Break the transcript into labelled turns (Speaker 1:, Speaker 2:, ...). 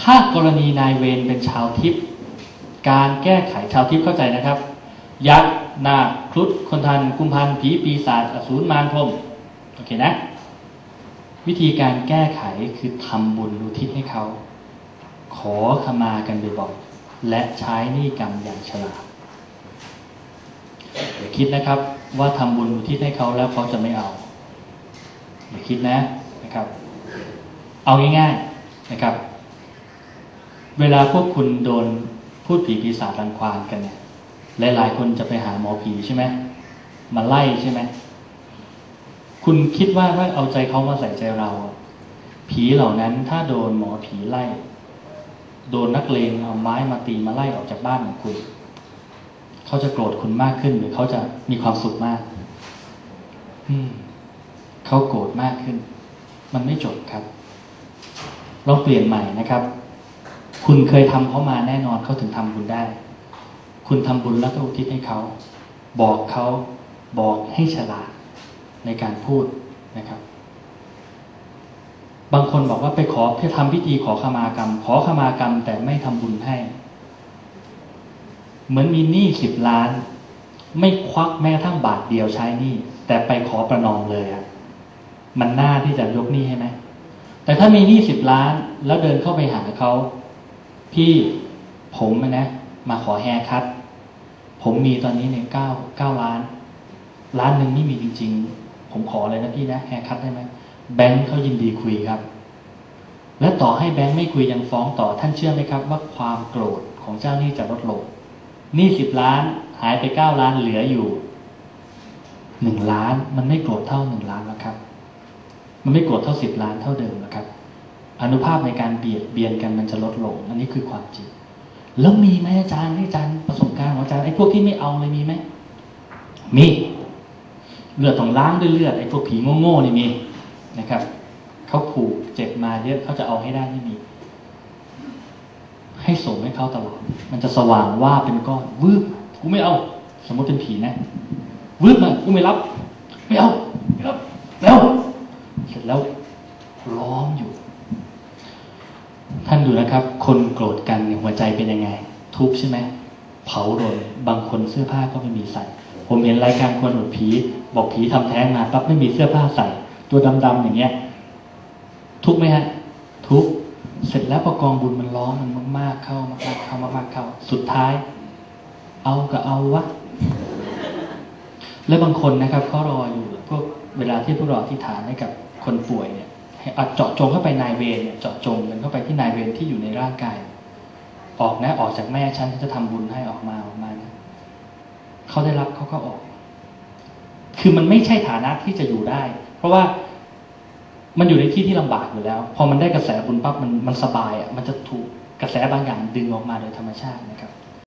Speaker 1: ถ้ากรณีนายเวรเป็นชาวทิพย์การแก้ไขชาวทิพย์เข้าใจนะครับ ยักษ์นาคครุฑคนทันกุมพันผีปีศาจอสูรมารพรมโอเคนะ วิธีการแก้ไขคือทำบุญอุทิศให้เขา ขอขมากันบ่อยๆและใช้นี้กรรมอย่างฉลาดอย่าคิดนะครับ ว่าทำบุญอุทิศให้เขาแล้วเขาจะไม่เอาอย่าคิดนะนะครับ เอาง่ายๆนะครับ เวลาพวกคุณโดนพูดผีปีศาจรังควานกันเนี่ย หลาย ๆ คนจะไปหาหมอผีใช่ไหมมาไล่ใช่ไหมคุณคิดว่าถ้าเอาใจเขามาใส่ใจเรา ผีเหล่านั้นถ้าโดนหมอผีไล่ โดนนักเลงเอาไม้มาตีมาไล่ออกจากบ้านของคุณ เขาจะโกรธคุณมากขึ้น หรือเขาจะมีความสุขมาก อืมเขาโกรธมากขึ้น มันไม่จบครับลองเปลี่ยนใหม่นะครับ คุณเคยทำเขามาแน่นอนเขาถึงทำคุณได้ คุณทำบุญแล้วก็อุทิศให้เขา บอกเขาบอกให้ฉลาดในการพูดนะครับ บางคนบอกว่าไปขอเพื่อทำพิธีขอขมากรรม ขอขมากรรม แต่ไม่ทำบุญให้ เหมือนมีหนี้สิบล้าน ไม่ควักแม้กระทั่งบาทเดียวใช้หนี้แต่ไปขอประนอมเลยอะมันน่าที่จะยกหนี้ให้ไหมแต่ถ้ามีหนี้สิบล้าน แล้วเดินเข้าไปหาเขา พี่ผมนะมาขอแฮร์คัตผมมีตอนนี้เนี่ยเก้าเก้าล้าน ล้านหนึ่งไม่มีจริง ๆ ผมขอเลยนะพี่นะแฮร์คัตได้ไหมแบงค์เขายินดีคุยครับ และต่อให้แบงค์ไม่คุยยังฟ้องต่อท่านเชื่อไหมครับ ว่าความโกรธของเจ้าหนี้จะลดลงหนี้สิบล้านหายไปเก้าล้านเหลืออยู่หนึ่งล้าน มันไม่โกรธเท่าหนึ่งล้านแล้วครับ มันไม่โกรธเท่าสิบล้านเท่าเดิมนะครับ อนุภาพในการเบียดเบียนกันมันจะลดลง อันนี้คือความจริง แล้วมีไหมอาจารย์ที่อาจารย์ประสบการณ์ของอาจารย์ไอ้พวกที่ไม่เอาเลยมีไหมมีเลือดต้องล้างด้วยเลือดไอ้พวกผีโง่ๆนี่มีนะครับเขาผูกเจ็บมาเยอะเขาจะเอาให้ได้ไม่มีให้ส่งให้เขาตลอด มันจะสว่างว่าเป็นก้อนวืบกูไม่เอา สมมติเป็นผีนะวืบมากูไม่รับ ไม่เอาไม่รับแล้วเสร็จแล้วล้อมอยู่ ท่านดูนะครับ คนโกรธกันเนี่ยหัวใจเป็นยังไง ทุบใช่ไหมเผาโดนบางคนเสื้อผ้าก็ไม่มีใส่ ผมเห็นรายการคนหดผี บอกผีทำแท้งมาปั๊บไม่มีเสื้อผ้าใส่ ตัวดำๆอย่างเงี้ย ทุกไหมฮะ ทุกเสร็จแล้วประกองบุญมันล้อมมันมากๆเข้ามากๆเข้ามากๆเข้า สุดท้าย เอาก็เอาวะแล้วบางคนนะครับเขารออยู่พวกเวลาที่พวกเราอธิษฐานให้กับคนป่วยเนี่ย เอาเจาะจงเข้าไปนายเวรเนี่ยเจาะจงกันเข้าไปที่นายเวรที่อยู่ในร่างกาย ออกนะออกจากแม่ฉันจะทำบุญให้ออกมาออกมานะเขาได้รับเขาก็ออก คือมันไม่ใช่ฐานะที่จะอยู่ได้ เพราะว่ามันอยู่ในที่ที่ลำบากอยู่แล้ว พอมันได้กระแสบุญปั๊บมันมันสบายอะมันจะถูกกระแสบางอย่างดึงออกมาโดยธรรมชาตินะครับ